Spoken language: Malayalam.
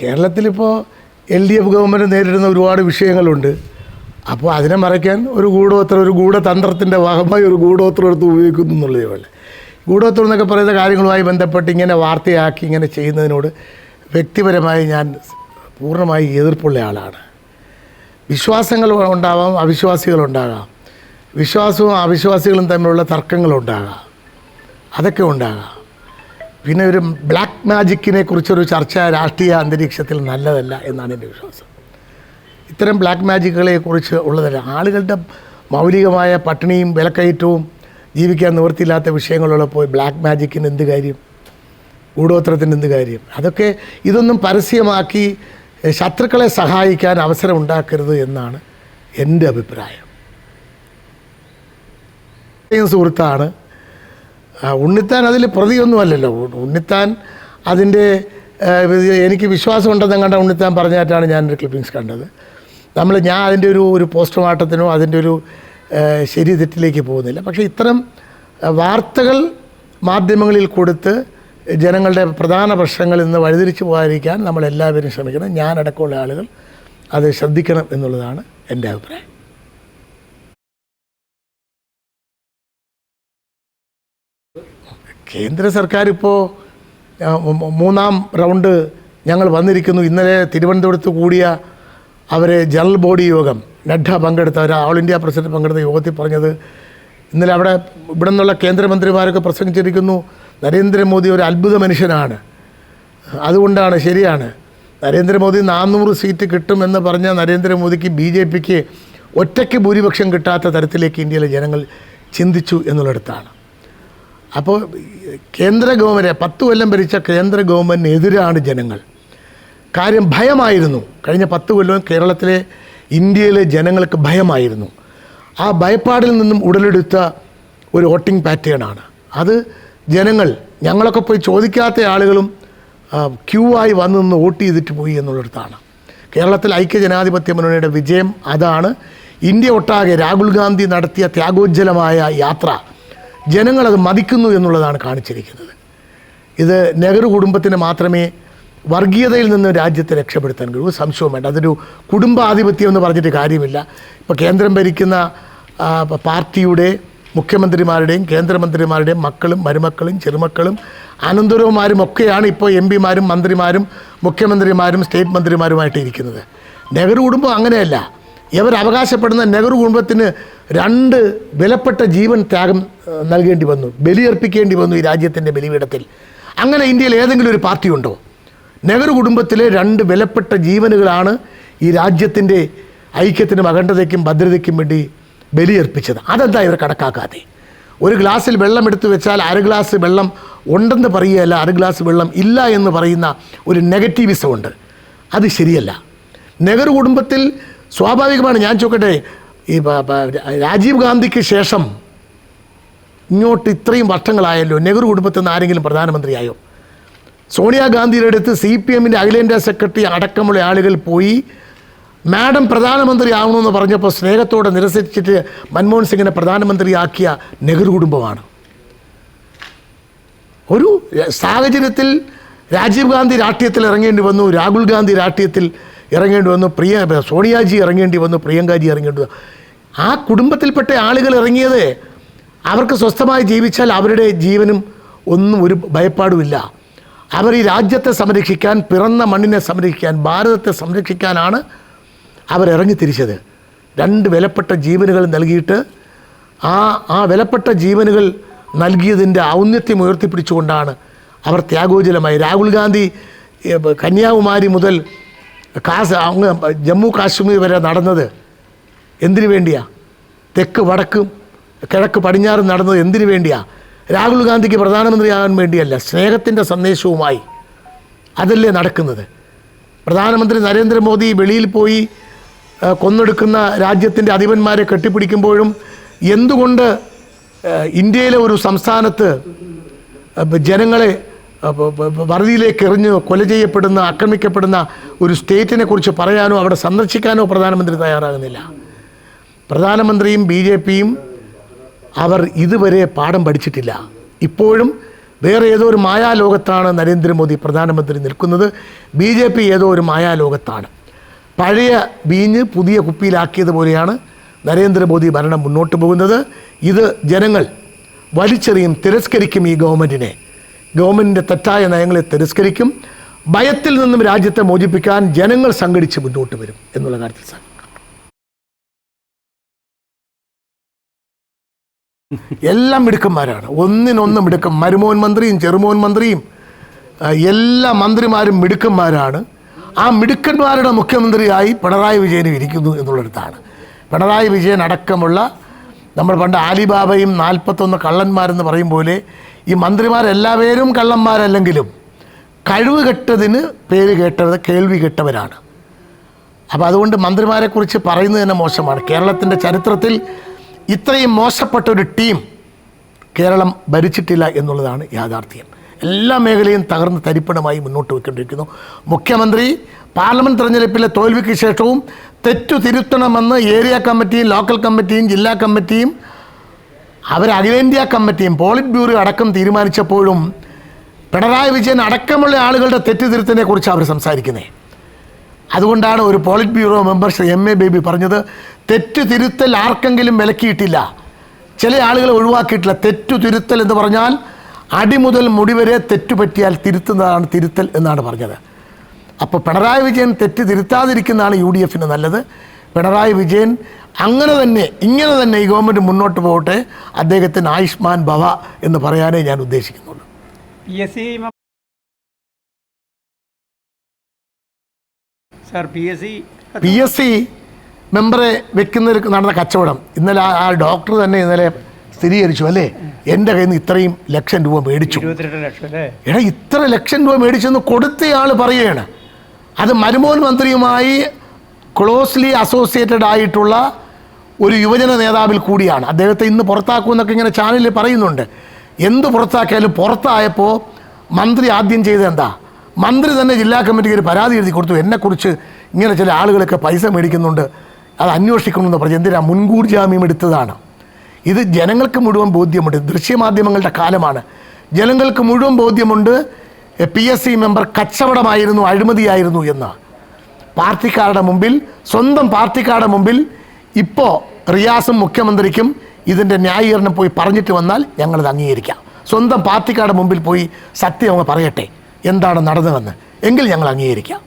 കേരളത്തിലിപ്പോൾ എൽ ഡി എഫ് ഗവൺമെന്റ് നേരിടുന്ന ഒരുപാട് വിഷയങ്ങളുണ്ട്. അപ്പോൾ അതിനെ മറയ്ക്കാൻ ഒരു ഗൂഢോത്തരം ഒരു ഗൂഢതന്ത്രത്തിന്റെ ഭാഗമായി ഒരു ഗൂഢോത്രം എടുത്ത് ഉപയോഗിക്കുന്നു എന്നുള്ളതേ ഉള്ളൂ. ഗൂഢോത്രം എന്നൊക്കെ പറയുന്ന കാര്യങ്ങളുമായി ബന്ധപ്പെട്ട് ഇങ്ങനെ വാർത്തയാക്കി ഇങ്ങനെ ചെയ്യുന്നതിനോട് വ്യക്തിപരമായി ഞാൻ പൂർണമായി എതിർപ്പുള്ള ആളാണ്. വിശ്വാസങ്ങൾ ഉണ്ടാവാം അവിശ്വാസികളുണ്ടാകാം വിശ്വാസവും അവിശ്വാസികളും തമ്മിലുള്ള തർക്കങ്ങളുണ്ടാകാം അതൊക്കെ ഉണ്ടാകാം. പിന്നെ ഒരു ബ്ലാക്ക് മാജിക്കിനെ കുറിച്ചൊരു ചർച്ച രാഷ്ട്രീയ അന്തരീക്ഷത്തിൽ നല്ലതല്ല എന്നാണ് എന്റെ വിശ്വാസം. ഇത്തരം ബ്ലാക്ക് മാജിക്കുകളെ കുറിച്ച് ഉള്ളതല്ല. ആളുകളുടെ മൗലികമായ പട്ടിണിയും വിലക്കയറ്റവും ജീവിക്കാൻ നിവൃത്തിയില്ലാത്ത വിഷയങ്ങളുള്ളപ്പോൾ ബ്ലാക്ക് മാജിക്കിന് എന്ത് കാര്യം? ഗൂഢോത്രത്തിന് എന്ത് കാര്യം? അതൊക്കെ ഇതൊന്നും പരസ്യമാക്കി ശത്രുക്കളെ സഹായിക്കാൻ അവസരം ഉണ്ടാക്കരുത് എന്നാണ് എന്റെ അഭിപ്രായം. സുഹൃത്താണ് ഉണ്ണിത്താൻ അതിൽ പ്രതിയൊന്നുമല്ലല്ലോ. ഉണ്ണിത്താൻ അതിന്റെ എനിക്ക് വിശ്വാസം ഉണ്ടെന്ന് കണ്ട ഉണ്ണിത്താൻ പറഞ്ഞായിട്ടാണ് ഞാനൊരു ക്ലിപ്പിങ്സ് കണ്ടത്. നമ്മൾ ഞാൻ അതിന്റെ ഒരു ഒരു പോസ്റ്റ്മോർട്ടത്തിനോ അതിന്റെ ഒരു ശരി തെറ്റിലേക്ക് പോകുന്നില്ല. പക്ഷേ ഇത്തരം വാർത്തകൾ മാധ്യമങ്ങളിൽ കൊടുത്ത് ജനങ്ങളുടെ പ്രധാന പ്രശ്നങ്ങളിൽ നിന്ന് വഴിതിരിച്ചു പോകാതിരിക്കാൻ നമ്മൾ എല്ലാവരും ശ്രമിക്കണം ഞാനടക്കമുള്ള ആളുകൾ അത് ശ്രദ്ധിക്കണം എന്നുള്ളതാണ് എന്റെ അഭിപ്രായം. കേന്ദ്ര സർക്കാർ ഇപ്പോൾ മൂന്നാം റൗണ്ട് ഞങ്ങൾ വന്നിരിക്കുന്നു. ഇന്നലെ തിരുവനന്തപുരത്ത് കൂടിയ അവരെ ജനറൽ ബോഡി യോഗം നഡ്ഡ പങ്കെടുത്ത ഒരു ഓൾ ഇന്ത്യ പ്രസിഡന്റ് പങ്കെടുത്ത യോഗത്തിൽ പറഞ്ഞത് ഇന്നലെ അവിടെ ഇവിടെ നിന്നുള്ള കേന്ദ്രമന്ത്രിമാരൊക്കെ പ്രസംഗിച്ചിരിക്കുന്നു നരേന്ദ്രമോദി ഒരു അത്ഭുത മനുഷ്യനാണ്. അതുകൊണ്ടാണ് ശരിയാണ്. നരേന്ദ്രമോദി നാനൂറ് സീറ്റ് കിട്ടുമെന്ന് പറഞ്ഞ നരേന്ദ്രമോദിക്ക് ബി ജെ പിക്ക് ഒറ്റയ്ക്ക് ഭൂരിപക്ഷം കിട്ടാത്ത തരത്തിലേക്ക് ഇന്ത്യയിലെ ജനങ്ങൾ ചിന്തിച്ചു എന്നുള്ളിടത്താണ്. അപ്പോൾ കേന്ദ്ര ഗവൺമെന്റ് പത്ത് കൊല്ലം ഭരിച്ച കേന്ദ്ര ഗവൺമെന്റിനെതിരാണ് ജനങ്ങൾ. കാര്യം ഭയമായിരുന്നു. കഴിഞ്ഞ പത്ത് കൊല്ലം കേരളത്തിലെ ഇന്ത്യയിലെ ജനങ്ങൾക്ക് ഭയമായിരുന്നു. ആ ഭയപ്പാടിൽ നിന്നും ഉടലെടുത്ത ഒരു വോട്ടിംഗ് പാറ്റേണാണ് അത് ജനങ്ങൾ ഞങ്ങളൊക്കെ പോയി ചോദിക്കാത്ത ആളുകളും ക്യൂ ആയി വന്നു നിന്ന് വോട്ട് ചെയ്തിട്ട് പോയി എന്നുള്ളിടത്താണ്. കേരളത്തിൽ ഐക്യ ജനാധിപത്യ മുന്നണിയുടെ വിജയം അതാണ്. ഇന്ത്യ ഒട്ടാകെ രാഹുൽ ഗാന്ധി നടത്തിയ ത്യാഗോജ്ജലമായ യാത്ര ജനങ്ങളത് മതിക്കുന്നു എന്നുള്ളതാണ് കാണിച്ചിരിക്കുന്നത്. ഇത് നെഹ്റു കുടുംബത്തിന് മാത്രമേ വർഗീയതയിൽ നിന്ന് രാജ്യത്തെ രക്ഷപ്പെടുത്താൻ കഴിയൂ. സംശയവും വേണ്ട. അതൊരു കുടുംബാധിപത്യം എന്ന് പറഞ്ഞിട്ട് കാര്യമില്ല. ഇപ്പോൾ കേന്ദ്രം ഭരിക്കുന്ന പാർട്ടിയുടെ മുഖ്യമന്ത്രിമാരുടെയും കേന്ദ്രമന്ത്രിമാരുടെയും മക്കളും മരുമക്കളും ചെറുമക്കളും അനന്തരവുമാരും ഒക്കെയാണ് ഇപ്പോൾ എം പിമാരും മന്ത്രിമാരും മുഖ്യമന്ത്രിമാരും സ്റ്റേറ്റ് മന്ത്രിമാരുമായിട്ട് ഇരിക്കുന്നത് നെഹ്റു കുടുംബം അങ്ങനെയല്ല. ഇവർ അവകാശപ്പെടുന്ന നെഹ്റു കുടുംബത്തിന് രണ്ട് വിലപ്പെട്ട ജീവൻ ത്യാഗം നൽകേണ്ടി വന്നു. ബലിയർപ്പിക്കേണ്ടി വന്നു ഈ രാജ്യത്തിന്റെ ബലിപീഠത്തിൽ. അങ്ങനെ ഇന്ത്യയിൽ ഏതെങ്കിലും ഒരു പാർട്ടി ഉണ്ടോ? നെഹ്റു കുടുംബത്തിലെ രണ്ട് വിലപ്പെട്ട ജീവനുകളാണ് ഈ രാജ്യത്തിന്റെ ഐക്യത്തിനും അഖണ്ഡതയ്ക്കും ഭദ്രതയ്ക്കും വേണ്ടി ബലിയർപ്പിച്ചത്. അതെന്താ ഇവർ കണക്കാക്കാതെ? ഒരു ഗ്ലാസ്സിൽ വെള്ളം എടുത്തു വെച്ചാൽ അര ഗ്ലാസ് വെള്ളം ഉണ്ടെന്ന് പറയുകയല്ല അര ഗ്ലാസ് വെള്ളം ഇല്ല എന്ന് പറയുന്ന ഒരു നെഗറ്റീവിസം ഉണ്ട്. അത് ശരിയല്ല. നെഹ്റു കുടുംബത്തിൽ സ്വാഭാവികമാണ് ഞാൻ ചോക്കട്ടെ ഈ രാജീവ് ഗാന്ധിക്ക് ശേഷം ഇങ്ങോട്ട് ഇത്രയും വർഷങ്ങളായല്ലോ. നെഹ്റു കുടുംബത്തിൽ നിന്ന് ആരെങ്കിലും പ്രധാനമന്ത്രിയായോ? സോണിയാഗാന്ധിയുടെ അടുത്ത് സി പി എമ്മിന്റെ അഖിലേന്ത്യാ സെക്രട്ടറി അടക്കമുള്ള ആളുകൾ പോയി മാഡം പ്രധാനമന്ത്രി ആവണമെന്ന് പറഞ്ഞപ്പോൾ സ്നേഹത്തോടെ നിരസിച്ചിട്ട് മൻമോഹൻ സിംഗിനെ പ്രധാനമന്ത്രിയാക്കിയ നെഹ്റു കുടുംബമാണ്. ഒരു സാഹചര്യത്തിൽ രാജീവ് ഗാന്ധി രാഷ്ട്രീയത്തിൽ ഇറങ്ങേണ്ടി വന്നു രാഹുൽ ഗാന്ധി രാഷ്ട്രീയത്തിൽ ഇറങ്ങേണ്ടി വന്നു പ്രിയ സോണിയാജി ഇറങ്ങേണ്ടി വന്നു പ്രിയങ്കാജി ഇറങ്ങേണ്ടി വന്നു. ആ കുടുംബത്തിൽപ്പെട്ട ആളുകൾ ഇറങ്ങിയത് അവർക്ക് സ്വസ്ഥമായി ജീവിച്ചാൽ അവരുടെ ജീവനും ഒന്നും ഒരു ഭയപ്പാടുമില്ല. അവർ ഈ രാജ്യത്തെ സംരക്ഷിക്കാൻ പിറന്ന മണ്ണിനെ സംരക്ഷിക്കാൻ ഭാരതത്തെ സംരക്ഷിക്കാനാണ് അവരിറങ്ങി തിരിച്ചത്. രണ്ട് വിലപ്പെട്ട ജീവനുകൾ നൽകിയിട്ട് ആ ആ വിലപ്പെട്ട ജീവനുകൾ നൽകിയതിന്റെ ഔന്നത്യം ഉയർത്തിപ്പിടിച്ചുകൊണ്ടാണ് അവർ ത്യാഗോജലമായി രാഹുൽ ഗാന്ധി കന്യാകുമാരി മുതൽ കാസ് അങ്ങ് ജമ്മു കാശ്മീർ വരെ നടന്നത് എന്തിനു വേണ്ടിയാ? തെക്ക് വടക്കും കിഴക്ക് പടിഞ്ഞാറും നടന്നത് എന്തിനു വേണ്ടിയാ? രാഹുൽ ഗാന്ധിക്ക് പ്രധാനമന്ത്രിയാകാൻ വേണ്ടിയല്ല സ്നേഹത്തിന്റെ സന്ദേശവുമായി അതല്ലേ നടക്കുന്നത്. പ്രധാനമന്ത്രി നരേന്ദ്രമോദി വെളിയിൽ പോയി കൊന്നെടുക്കുന്ന രാജ്യത്തിന്റെ അധിപന്മാരെ കെട്ടിപ്പിടിക്കുമ്പോഴും എന്തുകൊണ്ട് ഇന്ത്യയിലെ ഒരു സംസ്ഥാനത്ത് ജനങ്ങളെ വറുതിയിലേക്ക് എറിഞ്ഞ് കൊല ചെയ്യപ്പെടുന്ന ആക്രമിക്കപ്പെടുന്ന ഒരു സ്റ്റേറ്റിനെ കുറിച്ച് പറയാനോ അവിടെ സന്ദർശിക്കാനോ പ്രധാനമന്ത്രി തയ്യാറാകുന്നില്ല. പ്രധാനമന്ത്രിയും ബി ജെ പിയും അവർ ഇതുവരെ പാഠം പഠിച്ചിട്ടില്ല. ഇപ്പോഴും വേറെ ഏതോ ഒരു മായാലോകത്താണ് നരേന്ദ്രമോദി പ്രധാനമന്ത്രി നിൽക്കുന്നത്. ബി ജെ പി ഏതോ ഒരു മായാലോകത്താണ്. പഴയ വീഞ്ഞ് പുതിയ കുപ്പിയിലാക്കിയതുപോലെയാണ് നരേന്ദ്രമോദി ഭരണം മുന്നോട്ട് പോകുന്നത്. ഇത് ജനങ്ങൾ വലിച്ചെറിയും തിരസ്കരിക്കും ഈ ഗവൺമെന്റിനെ ഗവൺമെന്റിന്റെ തെറ്റായ നയങ്ങളെ തിരസ്കരിക്കും ഭയത്തിൽ നിന്നും രാജ്യത്തെ മോചിപ്പിക്കാൻ ജനങ്ങൾ സംഘടിച്ച് മുന്നോട്ട് വരും എന്നുള്ള കാര്യത്തിൽ സാർ. എല്ലാം മിടുക്കന്മാരാണ്. ഒന്നിനൊന്ന് മിടുക്കം. മരുമോൻ മന്ത്രിയും ചെറുമോൻ മന്ത്രിയും എല്ലാ മന്ത്രിമാരും മിടുക്കന്മാരാണ്. ആ മിടുക്കന്മാരുടെ മുഖ്യമന്ത്രിയായി പിണറായി വിജയനും ഇരിക്കുന്നു എന്നുള്ളിടത്താണ് പിണറായി വിജയൻ അടക്കമുള്ള നമ്മൾ പണ്ട് ആലിബാബയും നാൽപ്പത്തൊന്ന് കള്ളന്മാരെന്ന് പറയും പോലെ ഈ മന്ത്രിമാരെല്ലാവരും കള്ളന്മാരല്ലെങ്കിലും കഴിവ് കെട്ടതിന് പേര് കേട്ടത് കേൾവി കെട്ടവരാണ്. അപ്പോൾ അതുകൊണ്ട് മന്ത്രിമാരെക്കുറിച്ച് പറയുന്നത് തന്നെ മോശമാണ്. കേരളത്തിന്റെ ചരിത്രത്തിൽ ഇത്രയും മോശപ്പെട്ട ഒരു ടീം കേരളം ഭരിച്ചിട്ടില്ല എന്നുള്ളതാണ് യാഥാർത്ഥ്യം. എല്ലാ മേഖലയും തകർന്ന് തരിപ്പണമായി മുന്നോട്ട് പോയിക്കൊണ്ടിരിക്കുന്നു. മുഖ്യമന്ത്രി പാർലമെന്റ് തെരഞ്ഞെടുപ്പിലെ തോൽവിക്ക് ശേഷവും തെറ്റു തിരുത്തണമെന്ന് ഏരിയ കമ്മിറ്റിയും ലോക്കൽ കമ്മിറ്റിയും ജില്ലാ കമ്മിറ്റിയും അവർ അഖിലേന്ത്യാ കമ്മിറ്റിയും പോളിറ്റ് ബ്യൂറോ അടക്കം തീരുമാനിച്ചപ്പോഴും പിണറായി വിജയൻ അടക്കമുള്ള ആളുകളുടെ തെറ്റ് തിരുത്തിനെക്കുറിച്ച് അവർ സംസാരിക്കുന്നത്. അതുകൊണ്ടാണ് ഒരു polit bureau member Shri M A Baby പറഞ്ഞത് തെറ്റു തിരുത്തൽ ആർക്കെങ്കിലും വിലക്കിയിട്ടില്ല. ചില ആളുകളെ ഒഴിവാക്കിയിട്ടില്ല. തെറ്റു തിരുത്തൽ എന്ന് പറഞ്ഞാൽ അടിമുതൽ മുടിവരെ മുടി വരെ തെറ്റുപറ്റിയാൽ തിരുത്തുന്നതാണ് തിരുത്തൽ എന്നാണ് പറഞ്ഞത്. അപ്പോൾ പിണറായി വിജയൻ തെറ്റ് തിരുത്താതിരിക്കുന്നതാണ് യു ഡി എഫിന് നല്ലത്. പിണറായി വിജയൻ അങ്ങനെ തന്നെ ഇങ്ങനെ തന്നെ ഈ ഗവൺമെന്റ് മുന്നോട്ട് പോകട്ടെ അദ്ദേഹത്തിന് ആയുഷ്മാൻ ഭവ എന്ന് പറയാനേ ഞാൻ ഉദ്ദേശിക്കുന്നുള്ളൂ. P S C sir P S C P S C മെമ്പറെ വെക്കുന്ന നടന്ന കച്ചവടം. ഇന്നലെ ആ- ഡോക്ടർ തന്നെ ഇന്നലെ സ്ഥിരീകരിച്ചു അല്ലേ? എന്റെ കയ്യിൽ നിന്ന് ഇത്രയും ലക്ഷം രൂപ മേടിച്ചു. ഇരുപത്തിരണ്ട് ലക്ഷം അല്ലേ? എടാ ഇത്ര ലക്ഷം രൂപ മേടിച്ചെന്ന് കൊടുത്തയാൾ പറയുകയാണ്. അത് മരുമോൻ മന്ത്രിയുമായി ക്ലോസ്ലി അസോസിയേറ്റഡ് ആയിട്ടുള്ള ഒരു യുവജന നേതാവിൽ കൂടിയാണ്. അദ്ദേഹത്തെ ഇന്ന് പുറത്താക്കുമെന്നൊക്കെ ഇങ്ങനെ ചാനലിൽ പറയുന്നുണ്ട്. എന്ത് പുറത്താക്കിയാലും പുറത്തായപ്പോൾ മന്ത്രി ആദ്യം ചെയ്തത് എന്താ? മന്ത്രി തന്നെ ജില്ലാ കമ്മിറ്റിക്ക് ഒരു പരാതി എഴുതി കൊടുത്തു. എന്നെക്കുറിച്ച് ഇങ്ങനെ ചില ആളുകളൊക്കെ പൈസ മേടിക്കുന്നുണ്ട്. അത് അന്വേഷിക്കണമെന്ന് പറഞ്ഞു എന്തിനാ മുൻകൂർ ജാമ്യം എടുത്തതാണ്. ഇത് ജനങ്ങൾക്ക് മുഴുവൻ ബോധ്യമുണ്ട്. ദൃശ്യമാധ്യമങ്ങളുടെ കാലമാണ്. ജനങ്ങൾക്ക് മുഴുവൻ ബോധ്യമുണ്ട്. പി എസ് സി മെമ്പർ കച്ചവടമായിരുന്നു അഴിമതിയായിരുന്നു എന്ന്. പാർട്ടിക്കാരുടെ മുമ്പിൽ സ്വന്തം പാർട്ടിക്കാരുടെ മുമ്പിൽ ഇപ്പോൾ റിയാസും മുഖ്യമന്ത്രിക്കും ഇതിന്റെ ന്യായീകരണം പോയി പറഞ്ഞിട്ട് വന്നാൽ ഞങ്ങളത് അംഗീകരിക്കാം. സ്വന്തം പാർട്ടിക്കാരുടെ മുമ്പിൽ പോയി സത്യം അങ്ങ് പറയട്ടെ എന്താണ് നടന്നതെന്ന്. എങ്കിൽ ഞങ്ങൾ അംഗീകരിക്കാം.